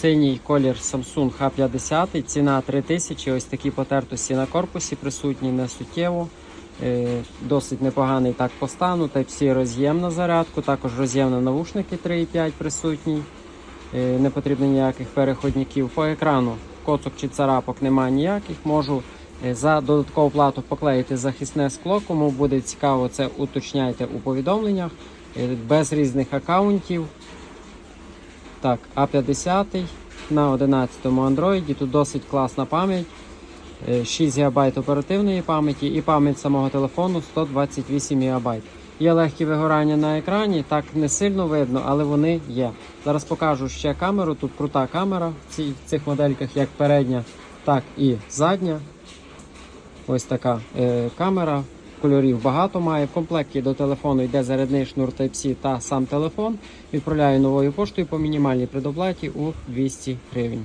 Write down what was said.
Синій колір Samsung H50, ціна 3000. Ось такі потертості на корпусі присутні не суттєво. Е, Досить непоганий так по стану. Type-C роз'єм на зарядку, також роз'єм на навушники 3.5 присутній. Е, Не потрібно ніяких переходників. По екрану коцок чи царапок немає ніяких. Можу е, за додаткову плату поклеїти захисне скло. Кому буде цікаво, це уточняйте у повідомленнях. Без різних аккаунтів. Так, А50 на 11 Android. Тут досить класна пам'ять. Е, 6 ГБ оперативної пам'яті і пам'ять самого телефону 128 ГБ. Є легкі вигорання на екрані, так не сильно видно, але вони є. Зараз покажу ще камеру. Тут крута камера в цих модельках, як передня, так і задня. Ось така е, камера. Кольорів багато має. В комплекті до телефону йде зарядний шнур Type-C та сам телефон. Відправляю новою поштою по мінімальній предоплаті у 200 гривень.